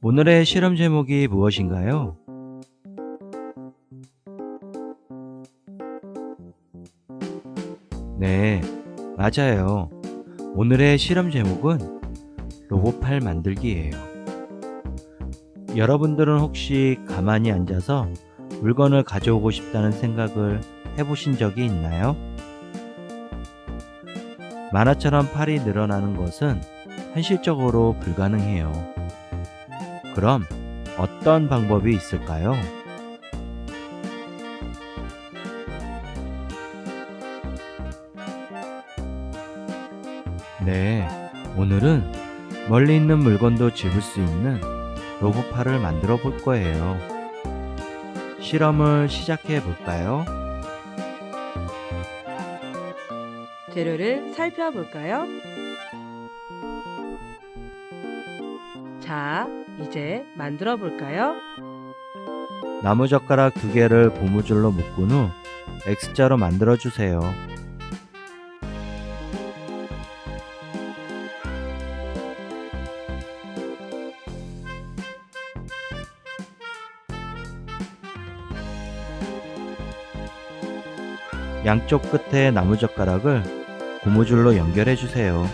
오늘의 실험 제목이 무엇인가요? 네, 맞아요. 오늘의 실험 제목은 로봇팔 만들기예요. 여러분들은 혹시 가만히 앉아서 물건을 가져오고 싶다는 생각을 해보신 적이 있나요? 만화처럼 팔이 늘어나는 것은 현실적으로 불가능해요. 그럼 어떤 방법이 있을까요? 네, 오늘은 멀리 있는 물건도 집을 수 있는 로봇팔을 만들어 볼 거예요. 실험을 시작해 볼까요? 재료를 살펴볼까요? 자, 이제 만들어 볼까요? 나무젓가락 두 개를 고무줄로 묶은 후 X자로 만들어 주세요. 양쪽 끝에 나무젓가락을 고무줄로 연결해 주세요.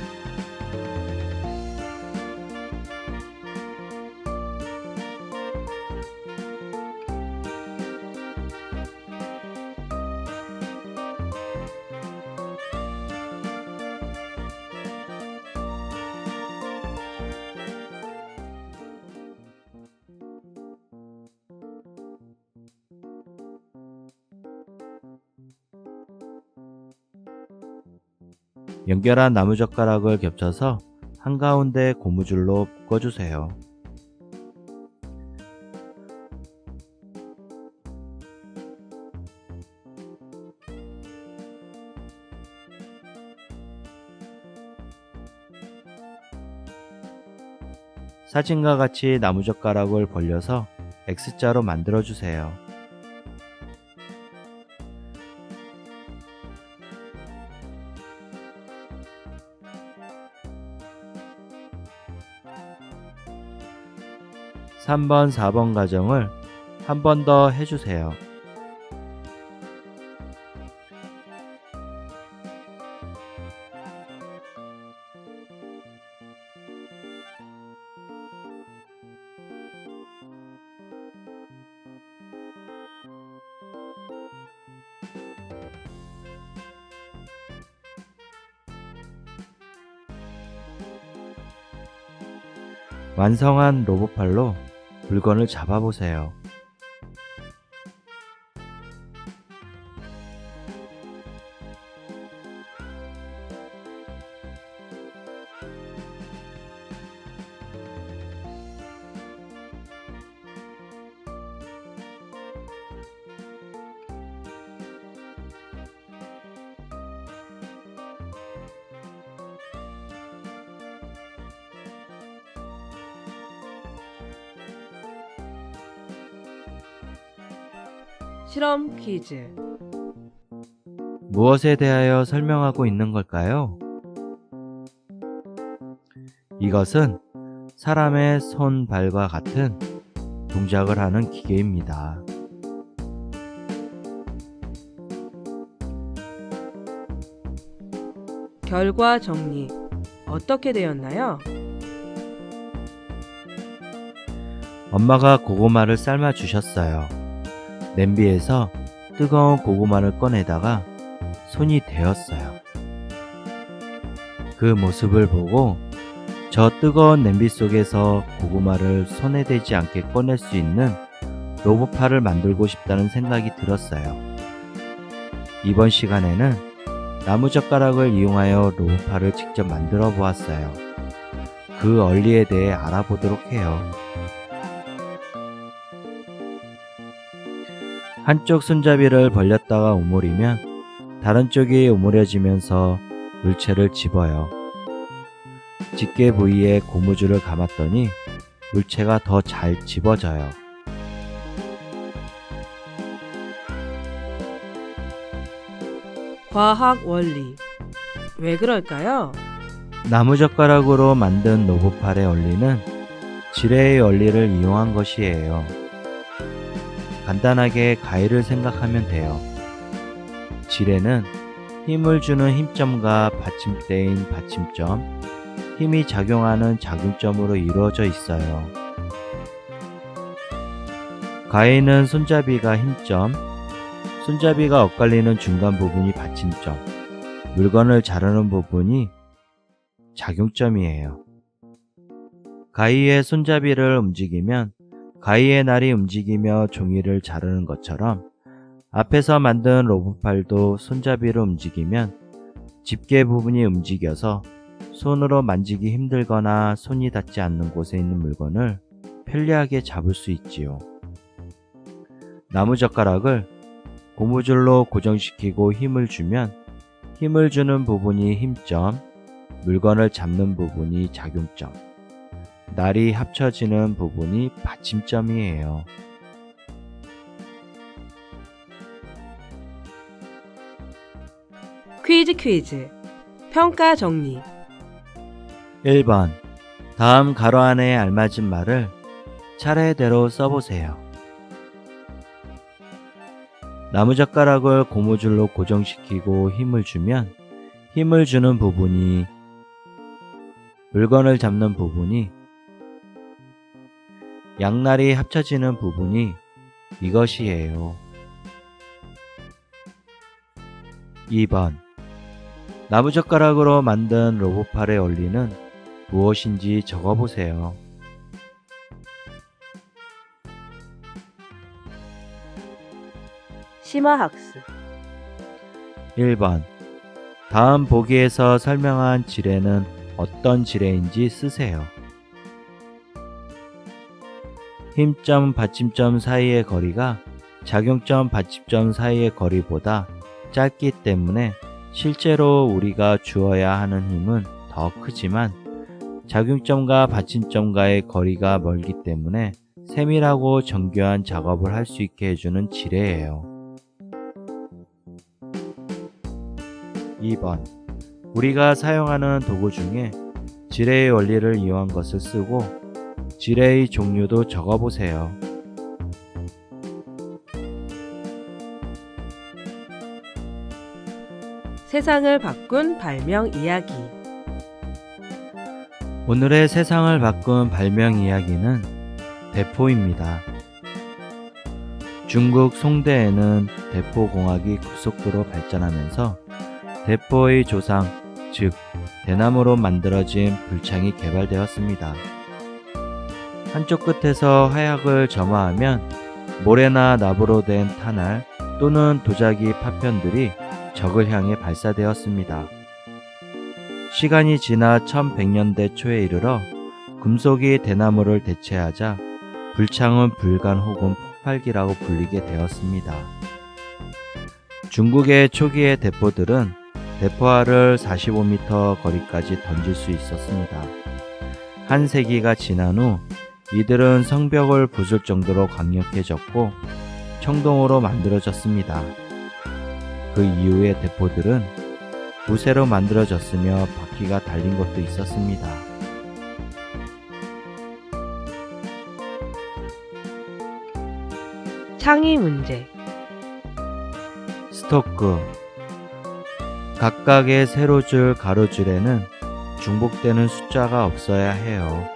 연결한 나무젓가락을 겹쳐서 한가운데 고무줄로 묶어주세요. 사진과 같이 나무젓가락을 벌려서 X자로 만들어주세요. 삼 번, 사번 과정을 한 번 더 해주세요. 완성한 로봇팔로 물건을 잡아보세요. 실험 퀴즈. 무엇에 대하여 설명하고 있는 걸까요? 이것은 사람의 손, 발과 같은 동작을 하는 기계입니다. 결과 정리. 어떻게 되었나요? 엄마가 고구마를 삶아 주셨어요. 냄비에서 뜨거운 고구마를 꺼내다가 손이 데었어요. 그 모습을 보고 저 뜨거운 냄비 속에서 고구마를 손에 대지 않게 꺼낼 수 있는 로봇팔을 만들고 싶다는 생각이 들었어요. 이번 시간에는 나무젓가락을 이용하여 로봇팔을 직접 만들어 보았어요. 그 원리에 대해 알아보도록 해요. 한쪽 손잡이를 벌렸다가 오므리면 다른 쪽이 오므려지면서 물체를 집어요. 집게 부위에 고무줄을 감았더니 물체가 더 잘 집어져요. 과학 원리. 왜 그럴까요? 나무젓가락으로 만든 로봇팔의 원리는 지뢰의 원리를 이용한 것이에요. 간단하게 가위를 생각하면 돼요. 지뢰는 힘을 주는 힘점과 받침대인 받침점, 힘이 작용하는 작용점으로 이루어져 있어요. 가위는 손잡이가 힘점, 손잡이가 엇갈리는 중간 부분이 받침점, 물건을 자르는 부분이 작용점이에요. 가위의 손잡이를 움직이면 가위의 날이 움직이며 종이를 자르는 것처럼 앞에서 만든 로봇팔도 손잡이를 움직이면 집게 부분이 움직여서 손으로 만지기 힘들거나 손이 닿지 않는 곳에 있는 물건을 편리하게 잡을 수 있지요. 나무젓가락을 고무줄로 고정시키고 힘을 주면 힘을 주는 부분이 힘점, 물건을 잡는 부분이 작용점, 날이 합쳐지는 부분이 받침점이에요. 퀴즈 퀴즈. 평가 정리. 1번. 다음 가로 안에 알맞은 말을 차례대로 써보세요. 나무젓가락을 고무줄로 고정시키고 힘을 주면 힘을 주는 부분이 물건을 잡는 부분이 양날이 합쳐지는 부분이 이것이에요. 2번. 나무젓가락으로 만든 로봇팔의 원리는 무엇인지 적어보세요. 심화학습. 1번. 다음 보기에서 설명한 지뢰는 어떤 지뢰인지 쓰세요. 힘점 받침점 사이의 거리가 작용점 받침점 사이의 거리보다 짧기 때문에 실제로 우리가 주어야 하는 힘은 더 크지만 작용점과 받침점과의 거리가 멀기 때문에 세밀하고 정교한 작업을 할 수 있게 해주는 지뢰예요. 2번. 우리가 사용하는 도구 중에 지뢰의 원리를 이용한 것을 쓰고 지뢰의 종류도 적어보세요. 세상을 바꾼 발명 이야기. 오늘의 세상을 바꾼 발명 이야기는 대포입니다. 중국 송대에는 대포공학이 급속도로 발전하면서 대포의 조상, 즉 대나무로 만들어진 불창이 개발되었습니다. 한쪽 끝에서 화약을 점화하면 모래나 나무로 된 탄알 또는 도자기 파편들이 적을 향해 발사되었습니다. 시간이 지나 1100년대 초에 이르러 금속이 대나무를 대체하자 불창은 불간 혹은 폭발기라고 불리게 되었습니다. 중국의 초기의 대포들은 대포알을 45m 거리까지 던질 수 있었습니다. 한 세기가 지난 후 이들은 성벽을 부술 정도로 강력해졌고 청동으로 만들어졌습니다. 그 이후의 대포들은 부세로 만들어졌으며 바퀴가 달린 것도 있었습니다. 창의 문제. 스토크 각각의 세로줄 가로줄에는 중복되는 숫자가 없어야 해요.